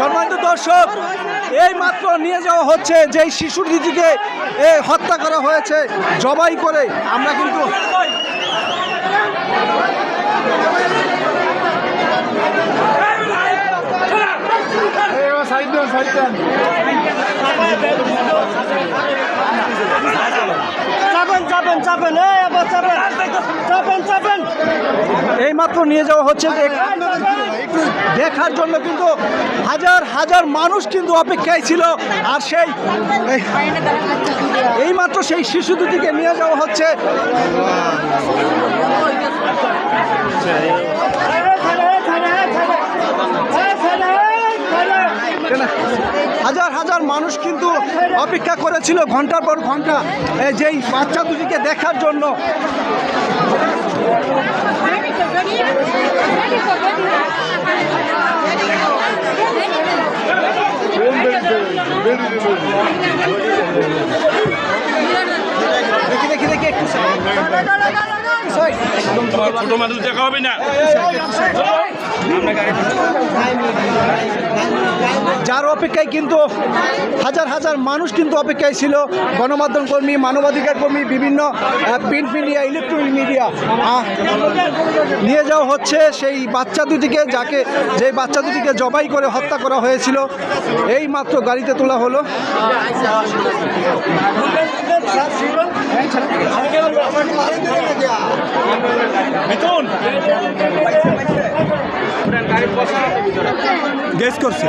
সম্মানিত দর্শক, এই মাত্র নিয়ে যাওয়া হচ্ছে যেই শিশু এ হত্যা করা হয়েছে, জবাই করে। আমরা কিন্তু চাপেন এই মাত্র নিয়ে যাওয়া হচ্ছে। দেখ- দেখার জন্য কিন্তু হাজার হাজার মানুষ কিন্তু অপেক্ষায় ছিল। আর সেই এই মাত্র সেই শিশু দুটিকে নিয়ে যাওয়া হচ্ছে। হাজার হাজার মানুষ কিন্তু অপেক্ষা করেছিল ঘণ্টার পর ঘণ্টা এই যেই বাচ্চা দুটিকে দেখার জন্য। দেখি দেখি দেখি একটু side, side। তোমার ছোট মানুষ দেখা হবে না। যার অপেক্ষায় কিন্তু হাজার হাজার মানুষ কিন্তু অপেক্ষায় ছিল। গণমাধ্যম কর্মী, মানবাধিকার কর্মী, বিভিন্ন প্রিন্ট মিডিয়া, ইলেকট্রনিক মিডিয়া নিয়ে যাওয়া হচ্ছে। সেই বাচ্চা দুটিকে, যাকে, যে বাচ্চা দুটিকে জবাই করে হত্যা করা হয়েছিল, এই মাত্র গাড়িতে তোলা হলো। মিথুন গেস করছে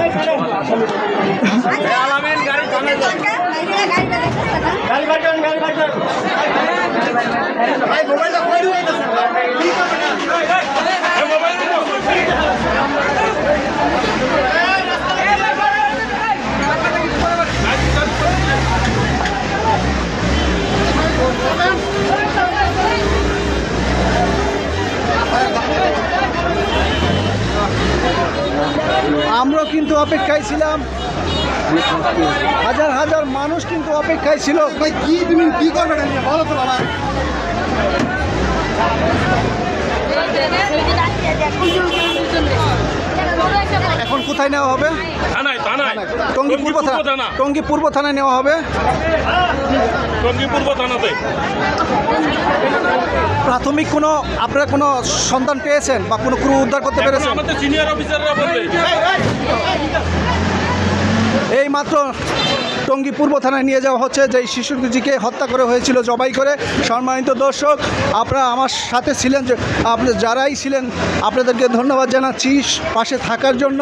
আমরা কিন্তু অপেক্ষায় ছিলাম। হাজার হাজার মানুষ কিন্তু অপেক্ষায় ছিল। ভাই, কি তুমি কি করবে বলো তো, বাবা। কোথায় নেওয়া হবে থানায় থানায় টঙ্গী পূর্ব থানা টঙ্গী পূর্ব থানায় নেওয়া হবে টঙ্গী পূর্ব থানাতে প্রাথমিক কোনো আপনারা কোনো সন্তান পেয়েছেন বা কোনো ক্রু উদ্ধার করতে পেরেছেন আমাদের সিনিয়র অফিসাররা বলবে এই মাত্র টঙ্গী পূর্ব থানায় নিয়ে যাওয়া হচ্ছে যে শিশুটিকে হত্যা করে হয়েছিল, জবাই করে। সম্মানিত দর্শক, আপনারা আমার সাথে ছিলেন যে আপনার যারাই ছিলেন, আপনাদেরকে ধন্যবাদ জানাচ্ছি পাশে থাকার জন্য।